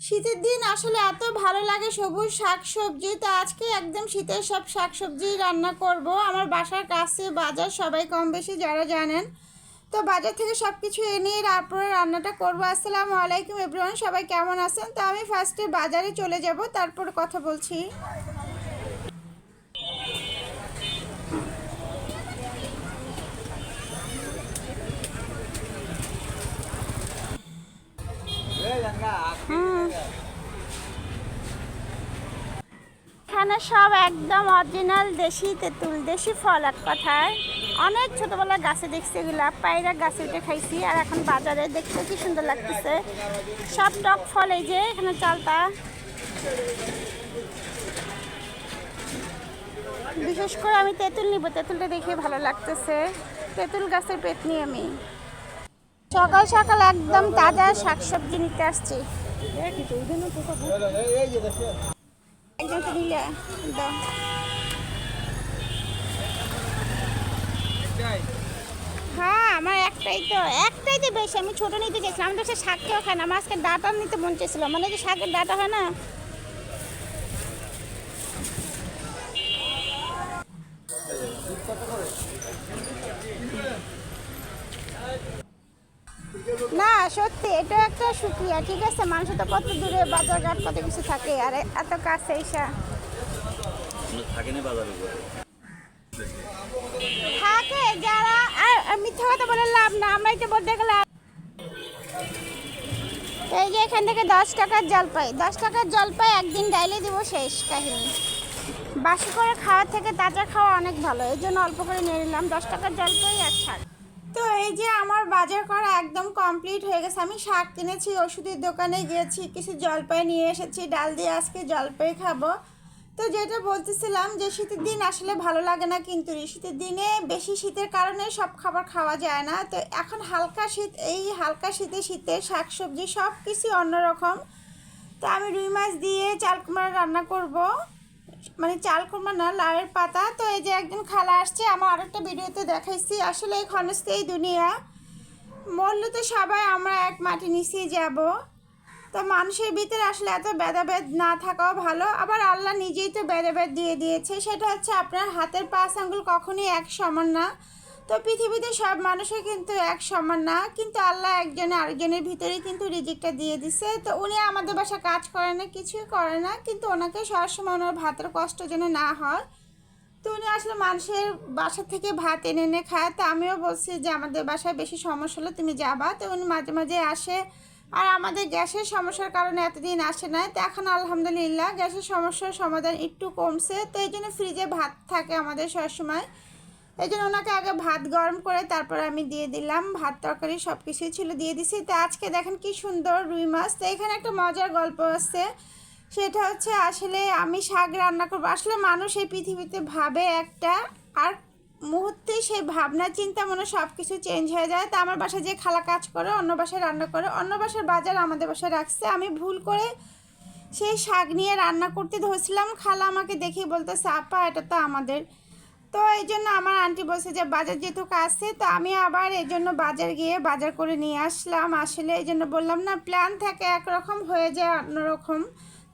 শীতের দিন আসলে এত ভালো লাগে সবুজ শাক সবজি তো আজকে একদম শীতের সব শাক সবজি রান্না করব। আমার বাসার কাছে বাজার সবাই কম বেশি যারা জানেন। তো বাজার থেকে সব কিছু এনে তারপরে রান্নাটা করব। আসসালামু আলাইকুম এভরিওয়ান, সবাই কেমন আছেন? তো আমি ফার্স্টে বাজারে চলে যাব, তারপর কথা বলছি। এখানে সব একদম অরিজিনাল দেশি তেঁতুল, দেশি ফল এক কথায়। অনেক ছোটবেলা গাছে দেখছি এগুলা, পায়রা গাছে উঠে খাইছি আর এখন বাজারে দেখতে কি সুন্দর লাগতেছে। সব টক ফল এই যে, এখানে চালটা। বিশেষ করে আমি তেঁতুল নিব, তেঁতুলটা দেখে ভালো লাগতেছে। তেঁতুল গাছের পেটনি আমি। সকাল সকাল একদম তাজা শাকসবজি নিতে আসছি। একজন sa দিলে দাও হ্যাঁ আমার একটাই তো একটাই তো বেশি, আমি ছোট নিতে আমি তো সে শাক খায় না, আমার আজকে ডাটা নিতে মন চেয়েছিল মানে যে শাকের ডাটা হয় না। এটা একটা সুক্রিয়া ঠিক আছে? মানুষ তো কত দূরে বাজারঘাট কত কিছু থাকে আর এত কাছে এসা। থাকে যারা আর মিথ্যা কথা বলে লাভ না আমরাই তো বলতে গেলে এই যে এখান থেকে দশ টাকার জলপাই দশ টাকার জলপাই একদিন ডাইলে দিব শেষ কাহিনী। বাসি করে খাওয়ার থেকে তাজা খাওয়া অনেক ভালো এই জন্য অল্প করে নিয়ে নিলাম দশ টাকার জলপাই আর শাক। তো এই যে আমার বাজার করা একদম কমপ্লিট হয়ে গেছে। আমি শাক কিনেছি, ওষুধের দোকানে গিয়েছি, কিছু জলপাই নিয়ে এসেছি, ডাল দিয়ে আজকে জলপাই খাব। তো যেটা বলতেছিলাম যে শীতের দিন আসলে ভালো লাগে না কিন্তু শীতের দিনে বেশি শীতের কারণে সব খাবার খাওয়া যায় না। তো এখন হালকা শীত, এই হালকা শীতে শীতের শাকসবজি সব কিছু অন্যরকম। তো আমি রুই মাছ দিয়ে চাল কুমড়া রান্না করব। মানে চাল কুমড়া না, লাউয়ের পাতা। তো এই যে একদিন খালা আসছে, আমার আরেকটা ভিডিওতে দেখাইছি। আসলে এই ক্ষণস্থেই দুনিয়া। মরলে তো সবাই আমরা এক মাটি নিচেই যাব। তো মানুষের ভিতরে আসলে এত ভেদাভেদ না থাকাও ভালো, আবার আল্লাহ নিজেই তো ভেদাভেদ দিয়ে দিয়েছে। সেটা হচ্ছে আপনার হাতের পাঁচ আঙ্গুল কখনই এক সমান না। তো পৃথিবীতে সব মানুষের কিন্তু এক সমান না, কিন্তু আল্লাহ একজনে আরেকজনের ভিতরে কিন্তু রিজিকটা দিয়ে দিছে। তো উনি আমাদের বাসা কাজ করে না, কিছুই করে না, কিন্তু ওনাকে সবসময় ওনার ভাতের কষ্ট যেন না হয়। তো উনি আসলে মানুষের বাসা থেকে ভাত এনে এনে খায়। তো আমিও বলছি যে আমাদের বাসায় বেশি সমস্যা হলে তুমি যাবা। তো উনি মাঝে মাঝে আসে। আর আমাদের গ্যাসের সমস্যার কারণে এতদিন আসে না তো এখন আলহামদুলিল্লাহ গ্যাসের সমস্যার সমাধান একটু কমছে। তো এই জন্য ফ্রিজে ভাত থাকে আমাদের সবসময়। এই জন্য ওনাকে আগে ভাত গরম করে তারপরে আমি দিয়ে দিলাম। ভাত তরকারি সব কিছুই ছিল, দিয়ে দিছি। তো আজকে দেখেন কি সুন্দর রুই মাছ। তো এখানে একটা মজার গল্প আছে। সেটা হচ্ছে আসলে আমি শাক রান্না করব। আসলে মানুষ এই পৃথিবীতে ভাবে একটা, আর মুহূর্তে সেই ভাবনা, চিন্তা মনে সব কিছু চেঞ্জ হয়ে যায়। তা আমার বাসায় যে খালা কাজ করে, অন্য বাসায় রান্না করে, অন্য বাসার বাজার আমাদের বাসায় রাখছে। আমি ভুল করে সেই শাক নিয়ে রান্না করতে ধরছিলাম। খালা আমাকে দেখে বলতেছে, আপা, এটা তো আমাদের। তো এই জন্য আমার আন্টি বলছে যে, বাজার যেহেতু আছে তো আমি আবার এই জন্য বাজার গিয়ে বাজার করে নিয়ে আসলাম। আসলে এই জন্য বললাম না প্ল্যান থাকে একরকম, হয়ে যায় অন্যরকম।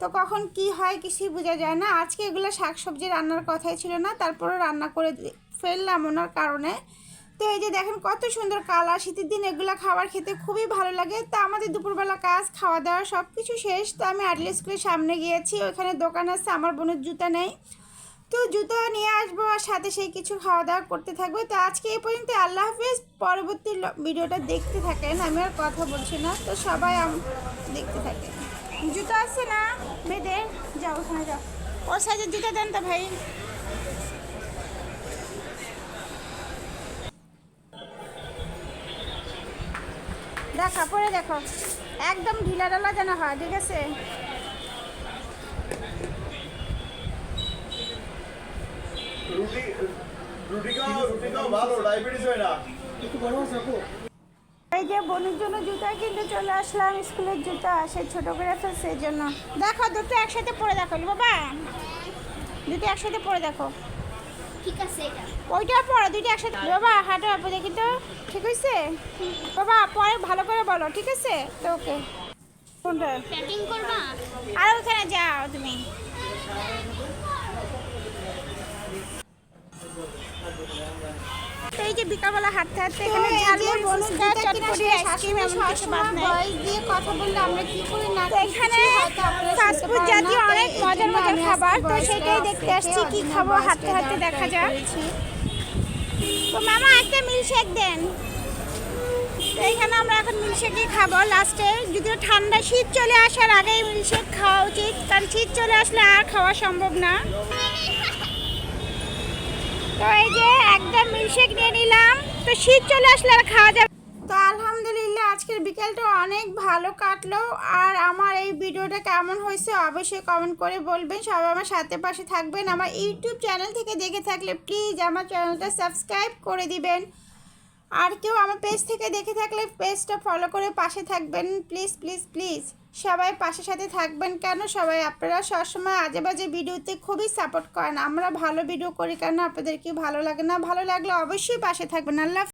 তো কখন কি হয় কিছুই বোঝা যায় না। আজকে এগুলো শাকসবজি রান্নার কথাই ছিল না তারপরে রান্না করে ফেললাম ওনার কারণে। তো এই যে দেখেন কত সুন্দর কালার, শীতের দিন এগুলো খাবার খেতে খুবই ভালো লাগে। তা আমাদের দুপুরবেলা কাজ খাওয়া দাওয়া সব কিছু শেষ। তো আমি আর্লি স্কুলের সামনে গিয়েছি ওখানে দোকান আছে, আমার বোনের জুতা নেই। তো জুতো নিয়ে আসব আর সাথে সেই কিছু খাওয়া দাওয়া করতে থাকব। তো আজকে এই পর্যন্ত, আল্লাহ হাফিজ। পরবর্তী ভিডিওটা দেখতে থাকেন, আমি আর কথা বলছি না। তো সবাই দেখতে জুতো আছে না। বেঁধে যাও ওখানে যাও। ওর সাইজের জুতো দেন তো ভাই। দেখা পরে দেখো। একদম ঢিলা ঢালা যেন হয় ঠিক আছে? রুটি রুটি খাও রুটি খাও ভালো ডায়াবেটিস হয় না। এই যে বোনের জন্য জুতা কিনতে চলে আসলাম স্কুলের জুতা সে ছোট করে ফেলছে এই জন্য দেখো দুটো একসাথে পরে দেখো বাবা। দুটো একসাথে পরে দেখো। ঠিক আছে এটা। ওইটা পরে দুইটা একসাথে বাবা হাঁটো আপু দেখি তো। ঠিক হয়েছে বাবা পরে ভালো করে বলো ঠিক আছে? তো ওকে। কোনটা? প্যাকিং করবা? আর ওখানে যাও তুমি। এই যে বিকালবেলা হাঁটতে হাঁটতে এখানে ঝালমুড়ি ফুচকা চটপটি আইসক্রিম এমন কিছু বাদ নাই। দিয়ে কথা বললে আমরা কি করি না এখানে ফাস্টফুড জাতীয় অনেক মজার মজার খাবার তো সেটাই দেখতে আসছি কি খাব হাঁটতে হাঁটতে দেখা যাক। তো মামা একটা মিল্কশেক দেন। তো এখানে আমরা এখন মিল্কশেকই খাব। লাস্টে যদিও ঠান্ডা শীত চলে আসার আগেই মিল্কশেক খাওয়া উচিত কারণ শীত চলে আসলে আর খাওয়া সম্ভব না। তো এই যে একদম মিল্কশেক নিয়ে নিলাম। তো শীত চলে আসলে আর খাওয়া যাবে তো আলহামদুলিল্লাহ, আজকের বিকেলটা অনেক ভালো কাটলো। আর আমার এই ভিডিওটা কেমন হয়েছে অবশ্যই কমেন্ট করে বলবেন। সবাই আমার সাথে পাশে থাকবেন। আমার ইউটিউব চ্যানেল থেকে দেখে থাকলে প্লিজ আমার চ্যানেলটা সাবস্ক্রাইব করে দিবেন। আর কেউ আমার পেজ থেকে দেখে থাকলে পেজটা ফলো করে পাশে থাকবেন। প্লিজ প্লিজ প্লিজ সবাই পাশে সাথে থাকবেন কেন? সবাই আপনারা সবসময় আজে বাজে ভিডিওতে খুবই সাপোর্ট করেন। আমরা ভালো ভিডিও করি কেন? আপনাদের কি ভালো লাগে না? ভালো লাগলে অবশ্যই পাশে থাকবেন। আল্লাহ।